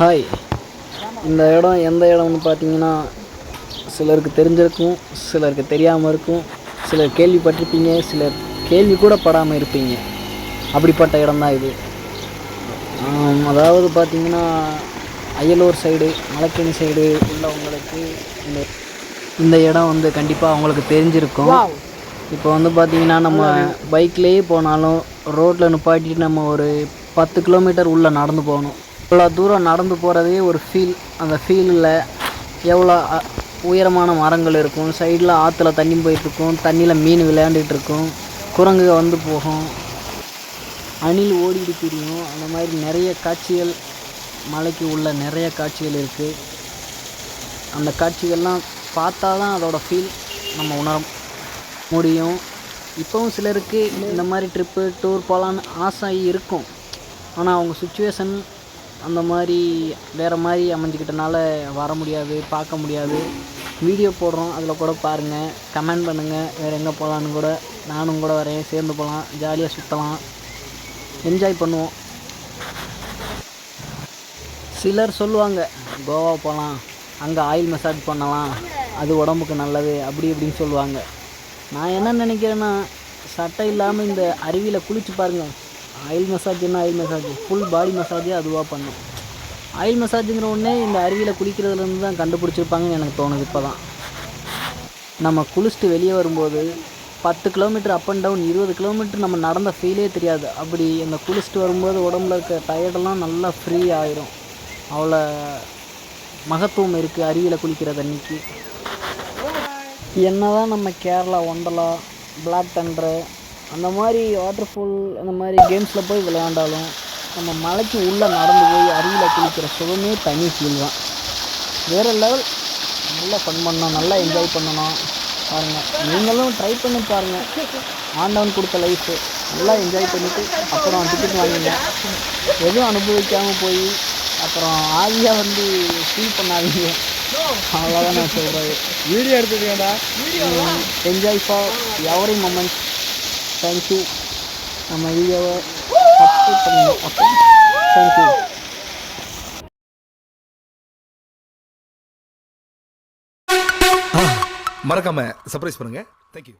Hi இந்த இடம் எந்த இடம்னு பார்த்தீங்கன்னா சிலருக்கு தெரிஞ்சிருக்கும் சிலருக்கு தெரியாமல் இருக்கும். சிலர் கேள்விப்பட்டிருப்பீங்க சிலர் கேள்வி கூட படாமல் இருப்பீங்க. அப்படிப்பட்ட இடம் தான் இது. அதாவது பார்த்தீங்கன்னா அயலூர் சைடு மலைக்கணி சைடு உள்ளவங்களுக்கு இந்த இந்த இடம் வந்து கண்டிப்பாக அவங்களுக்கு தெரிஞ்சிருக்கும். இப்போ வந்து பார்த்தீங்கன்னா நம்ம பைக்லேயே போனாலும் ரோட்டில் நிப்பாட்டிட்டு நம்ம ஒரு பத்து கிலோமீட்டர் உள்ளே நடந்து போகணும். இவ்வளோ தூரம் நடந்து போகிறதே ஒரு ஃபீல் அந்த ஃபீலில் எவ்வளோ உயரமான மரங்கள் இருக்கும். சைடில் ஆற்றுல தண்ணி போயிட்டுருக்கும் தண்ணியில் மீன் விளையாண்டுட்டு இருக்கும். குரங்கு வந்து போகும். அணில் ஓடிட்டு தெரியும். அந்த மாதிரி நிறைய காட்சிகள் மலைக்கு உள்ள நிறைய காட்சிகள் இருக்குது அந்த காட்சிகள்லாம் பார்த்தா தான் அதோடய ஃபீல் நம்ம உணர முடியும். இப்போவும் சிலருக்கு இந்த மாதிரி ட்ரிப்பு டூர் போகலான்னு ஆசை இருக்கும். ஆனால் அவங்க சுச்சுவேஷன் அந்த மாதிரி வேறு மாதிரி அமைஞ்சிக்கிட்டனால வர முடியாது பார்க்க முடியாது. வீடியோ போடுறோம் அதில் கூட பாருங்கள் கமெண்ட் பண்ணுங்கள் வேறு எங்கே போகலான்னு கூட. நானும் கூட வரேன் சேர்ந்து போகலாம் ஜாலியாக சுற்றலாம் என்ஜாய் பண்ணுவோம். சிலர் சொல்லுவாங்க கோவா போகலாம் அங்கே ஆயில் மசாஜ் பண்ணலாம் அது உடம்புக்கு நல்லது அப்படி இப்படின்னு சொல்லுவாங்க. நான் என்ன நினைக்கிறேன்னா சட்டை இல்லாமல் இந்த அருவியில் குளிச்சு பாருங்கள் oil massage oil massage. Full body மசாஜே அதுவாக பண்ணும். ஆயில் மசாஜுங்கிற உடனே இந்த அருவியில் குளிக்கிறதுலேருந்து தான் கண்டுபிடிச்சிருப்பாங்கன்னு எனக்கு தோணுது இப்போ தான் நம்ம குளிச்சுட்டு வெளியே வரும்போது பத்து கிலோமீட்டர் அப் அண்ட் டவுன் இருபது கிலோமீட்டர் நம்ம நடந்த ஃபீலே தெரியாது. அப்படி அந்த குளிச்சுட்டு வரும்போது உடம்புல இருக்க டயர்டெல்லாம் நல்லா ஃப்ரீ ஆயிரும். அவ்வளோ மகத்துவம் இருக்குது அருவியில் குளிக்கிற தண்ணிக்கு. என்னதான் நம்ம கேரளா ஒண்டலா பிளாக் தண்டர் அந்த மாதிரி வாட்டர்ஃபால் அந்த மாதிரி கேம்ஸில் போய் விளையாண்டாலும் நம்ம மலைக்கு உள்ளே நடந்து போய் அருவியில் குளிக்கிற சுகமே தனி ஃபீல் தான். வேறு லெவல் நல்லா ஃபன் பண்ணணும் நல்லா என்ஜாய் பண்ணணும். பாருங்கள் நீங்களும் ட்ரை பண்ணி பாருங்கள் ஆண்டவன் கொடுத்த லைஃபு நல்லா என்ஜாய் பண்ணிவிட்டு அப்புறம் டிக்கெட் வாங்குங்க. எதுவும் அனுபவிக்காமல் போய் அப்புறம் ஆவியாக வந்து ஃபீல் பண்ணாதீங்க. அவ்வளோதான் நான் சொல்கிறது video எடுத்துக்கேண்டா enjoy for every moment thank you நம்ம வீடியோவை சப்ஸ்கிரைப் பண்ணுங்க ஓகே தேங்க்யூ மறக்காம சர்ப்ரைஸ் பண்ணுங்க. Thank you